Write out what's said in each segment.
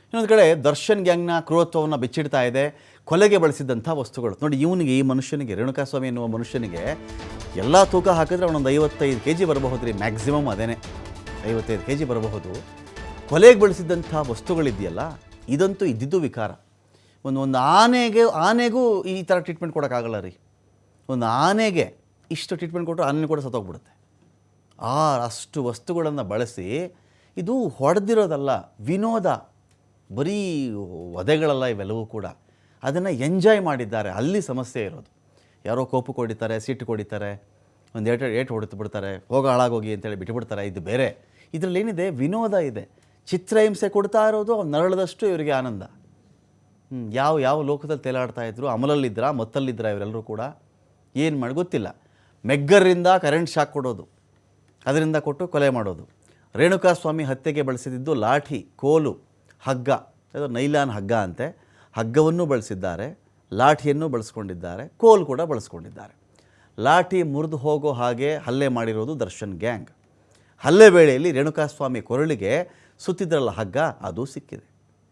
ಇನ್ನೊಂದು ಕಡೆ ದರ್ಶನ್ ಗ್ಯಾಂಗ್ನ ಕ್ರೂರತ್ವವನ್ನು ಬಿಚ್ಚಿಡ್ತಾ ಇದೆ, ಕೊಲೆಗೆ ಬಳಸಿದ್ದಂಥ ವಸ್ತುಗಳು. ನೋಡಿ, ಇವನಿಗೆ, ಈ ಮನುಷ್ಯನಿಗೆ, ರೇಣುಕಾಸ್ವಾಮಿ ಎನ್ನುವ ಮನುಷ್ಯನಿಗೆ ಎಲ್ಲ ತೂಕ ಹಾಕಿದ್ರೆ ಅವನೊಂದು ಐವತ್ತೈದು ಕೆ ಜಿ ಬರಬಹುದು ರೀ ಮ್ಯಾಕ್ಸಿಮಮ್ ಅದೇನೆ. ಐವತ್ತೈದು ಕೆ ಜಿ ಬರಬಹುದು. ಕೊಲೆಗೆ ಬಳಸಿದ್ದಂಥ ವಸ್ತುಗಳಿದೆಯಲ್ಲ, ಇದಂತೂ ಇದ್ದಿದ್ದು ವಿಕಾರ. ಒಂದು ಒಂದು ಆನೆಗೆ, ಆನೆಗೂ ಈ ಥರ ಟ್ರೀಟ್ಮೆಂಟ್ ಕೊಡೋಕ್ಕಾಗಲ್ಲ ರೀ. ಒಂದು ಆನೆಗೆ ಇಷ್ಟು ಟ್ರೀಟ್ಮೆಂಟ್ ಕೊಟ್ಟರೆ ಆನೆ ಕೂಡ ಸತ್ತೋಗ್ಬಿಡುತ್ತೆ. ಆ ಅಷ್ಟು ವಸ್ತುಗಳನ್ನು ಬಳಸಿ, ಇದು ಹೊಡೆದಿರೋದಲ್ಲ, ವಿನೋದ. ಬರೀ ವಧೆಗಳಲ್ಲ ಇವೆಲ್ಲವೂ ಕೂಡ ಅದನ್ನು ಎಂಜಾಯ್ ಮಾಡಿದ್ದಾರೆ. ಅಲ್ಲಿ ಸಮಸ್ಯೆ ಇರೋದು. ಯಾರೋ ಕೋಪು ಕೊಡಿತಾರೆ ಸೀಟು ಕೊಡಿತಾರೆ, ಒಂದು ಏಟು ಏಟು ಹೊಡೆದು ಬಿಡ್ತಾರೆ, ಹೋಗ, ಹಾಳಾಗೋಗಿ ಅಂತೇಳಿ ಬಿಟ್ಟುಬಿಡ್ತಾರೆ ಇದು ಬೇರೆ. ಇದರಲ್ಲಿ ಏನಿದೆ? ವಿನೋದ ಇದೆ. ಚಿತ್ರಹಿಂಸೆ ಕೊಡ್ತಾ ಇರೋದು ನರಳದಷ್ಟು ಇವರಿಗೆ ಆನಂದ. ಯಾವ ಯಾವ ಲೋಕದಲ್ಲಿ ತೇಲಾಡ್ತಾ ಇದ್ರು ಅಮಲಲ್ಲಿದ್ದರಾ ಮತ್ತಲ್ಲಿದ್ರಾ ಇವರೆಲ್ಲರೂ ಕೂಡ ಏನು ಮಾಡಿ, ಗೊತ್ತಿಲ್ಲ. ಮೆಗ್ಗರಿಂದ ಕರೆಂಟ್ ಶಾಕ್ ಕೊಡೋದು. ಅದರಿಂದ ಕೊಟ್ಟು ಕೊಲೆ ಮಾಡೋದು. ರೇಣುಕಾಸ್ವಾಮಿ ಹತ್ಯೆಗೆ ಬಳಸಿದ್ದು ಲಾಠಿ, ಕೋಲು. ಹಗ್ಗ ಅದು ನೈಲಾನ್ ಹಗ್ಗ ಅಂತೆ, ಹಗ್ಗವನ್ನು ಬಳಸಿದ್ದಾರೆ, ಲಾಠಿಯನ್ನು ಬಳಸ್ಕೊಂಡಿದ್ದಾರೆ, ಕೋಲ್ ಕೂಡ ಬಳಸ್ಕೊಂಡಿದ್ದಾರೆ. ಲಾಠಿ ಮುರಿದು ಹೋಗೋ ಹಾಗೆ ಹಲ್ಲೆ ಮಾಡಿರೋದು ದರ್ಶನ್ ಗ್ಯಾಂಗ್. ಹಲ್ಲೆ ವೇಳೆಯಲ್ಲಿ ರೇಣುಕಾಸ್ವಾಮಿ ಕೊರಳಿಗೆ ಸುತ್ತಿದ್ರಲ್ಲ ಹಗ್ಗ, ಅದು ಸಿಕ್ಕಿದೆ.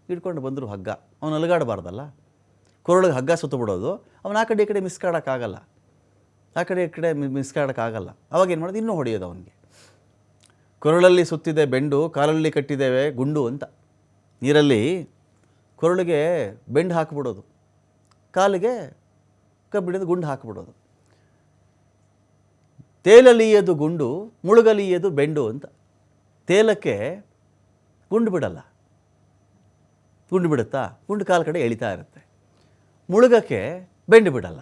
ಹಿಡ್ಕೊಂಡು ಬಂದರು ಹಗ್ಗ. ಅವನು ಅಲಗಾಡಬಾರ್ದಲ್ಲ ಕೊರಳಿಗೆ ಹಗ್ಗ ಸುತ್ತು ಬಿಡೋದು, ಅವನು ಆ ಕಡೆ ಈ ಕಡೆ ಮಿಸ್ಕಾಡೋಕ್ಕಾಗಲ್ಲ ಆ ಕಡೆ ಈ ಕಡೆ ಮಿಸ್ಕಾಡೋಕ್ಕಾಗಲ್ಲ ಅವಾಗ ಏನು ಮಾಡೋದು? ಇನ್ನೂ ಹೊಡೆಯೋದು ಅವನಿಗೆ. ಕೊರಳಲ್ಲಿ ಸುತ್ತಿದೆ ಬೆಂಡು, ಕಾಲಲ್ಲಿ ಕಟ್ಟಿದ್ದೇವೆ ಗುಂಡು ಅಂತ. ನೀರಲ್ಲಿ ಕೊರಳಿಗೆ ಬೆಂಡು ಹಾಕಿಬಿಡೋದು. ಕಾಲಿಗೆ ಕಬ್ಬಿಣದ ಗುಂಡು ಹಾಕಿಬಿಡೋದು. ತೇಲಲಿಯದು ಗುಂಡು ಮುಳುಗಲಿಯದು ಬೆಂಡು ಅಂತ. ತೇಲಕ್ಕೆ ಗುಂಡು ಬಿಡಲ್ಲ. ಗುಂಡು ಬಿಡುತ್ತಾ? ಗುಂಡು ಕಾಲು ಕಡೆ ಎಳಿತಾ ಇರುತ್ತೆ. ಮುಳುಗಕ್ಕೆ ಬೆಂಡು ಬಿಡಲ್ಲ.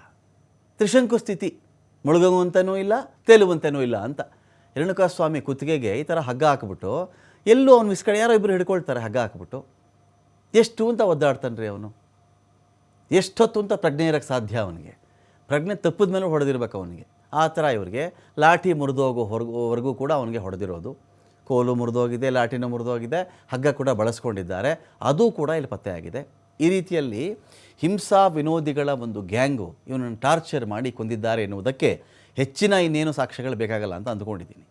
ತ್ರಿಶಂಕು ಸ್ಥಿತಿ. ಮುಳುಗುವಂತನೂ ಇಲ್ಲ, ತೇಲುವಂತನೂ ಇಲ್ಲ ಅಂತ. ರೇಣುಕಾಸ್ವಾಮಿ ಕುತ್ತಿಗೆಗೆ ಈ ಥರ ಹಗ್ಗ ಹಾಕ್ಬಿಟ್ಟು ಎಲ್ಲೂ ಅವನು ಮಿಸ್ಕಡೆ ಯಾರೋ ಇಬ್ಬರು ಹಿಡ್ಕೊಳ್ತಾರೆ, ಹಗ್ಗ ಹಾಕ್ಬಿಟ್ಟು. ಎಷ್ಟು ಅಂತ ಒದ್ದಾಡ್ತಾನೆ ರೀ ಅವನು. ಎಷ್ಟೊತ್ತು ಅಂತ ಪ್ರಜ್ಞೆ ಇರೋಕ್ಕೆ ಸಾಧ್ಯ ಅವನಿಗೆ. ಪ್ರಜ್ಞೆ ತಪ್ಪಿದ ಮೇಲೆ ಹೊಡೆದಿರ್ಬೇಕು ಅವನಿಗೆ. ಆ ಥರ ಇವ್ರಿಗೆ ಲಾಠಿ ಮುರಿದೋಗೋ ಹೊರಗುವರೆಗೂ ಕೂಡ ಅವನಿಗೆ ಹೊಡೆದಿರೋದು. ಕೋಲು ಮುರಿದೋಗಿದೆ, ಲಾಠಿನೂ ಮುರಿದೋಗಿದೆ, ಹಗ್ಗ ಕೂಡ ಬಳಸ್ಕೊಂಡಿದ್ದಾರೆ. ಅದು ಕೂಡ ಇಲ್ಲಿ ಪತ್ತೆಯಾಗಿದೆ ಈ ರೀತಿಯಲ್ಲಿ ಹಿಂಸಾ ವಿನೋದಿಗಳ ಒಂದು ಗ್ಯಾಂಗು ಇವನನ್ನು ಟಾರ್ಚರ್ ಮಾಡಿ ಕೊಂದಿದ್ದಾರೆ ಎನ್ನುವುದಕ್ಕೆ ಹೆಚ್ಚಿನ ಇನ್ನೇನು ಸಾಕ್ಷ್ಯಗಳು ಬೇಕಾಗಲ್ಲ ಅಂತ ಅಂದ್ಕೊಂಡಿದ್ದೀನಿ.